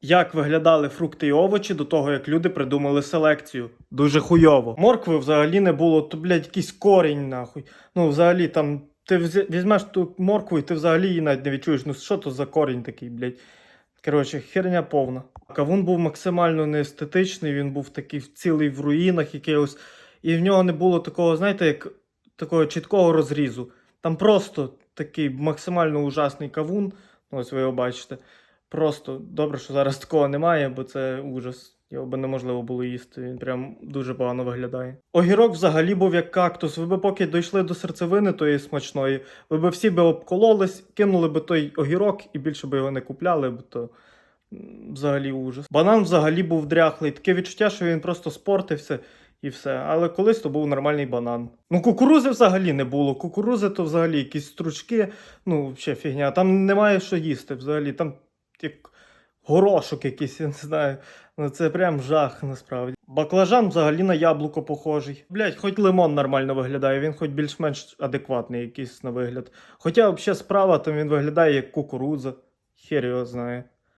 Як виглядали фрукти і овочі до того, як люди придумали селекцію. Дуже хуйово. Моркви взагалі не було, то, блядь, якийсь корінь, нахуй. Ну, взагалі, там, ти візьмеш ту моркву і ти взагалі її навіть не відчуєш. Ну, що то за корінь такий, блядь. Коротше, херня повна. Кавун був максимально неестетичний, він був такий цілий в руїнах якихось. І в нього не було такого, знаєте, як такого чіткого розрізу. Там просто такий максимально ужасний кавун. Ну, Ось ви його бачите. Просто добре, що зараз такого немає, бо це ужас. Його би неможливо було їсти. Він прям дуже погано виглядає. Огірок взагалі був як кактус. Ви би поки дійшли до серцевини тої смачної, ви би всі би обкололись, кинули би той огірок і більше би його не купляли, бо то взагалі ужас. Банан взагалі був дряхлий. Таке відчуття, що він просто спортився і все. Але колись то був нормальний банан. Ну, кукурузи взагалі не було. Кукурузи то взагалі якісь стручки, ну, взагалі фігня. Там немає що їсти взагалі. Там як горошок якийсь, я не знаю. Ну це прям жах насправді. Баклажан взагалі на яблуко похожий. Блять, хоч лимон нормально виглядає, він хоч більш-менш адекватний якийсь на вигляд. Хоча взагалі справа там він виглядає як кукурудза. Хер його знає.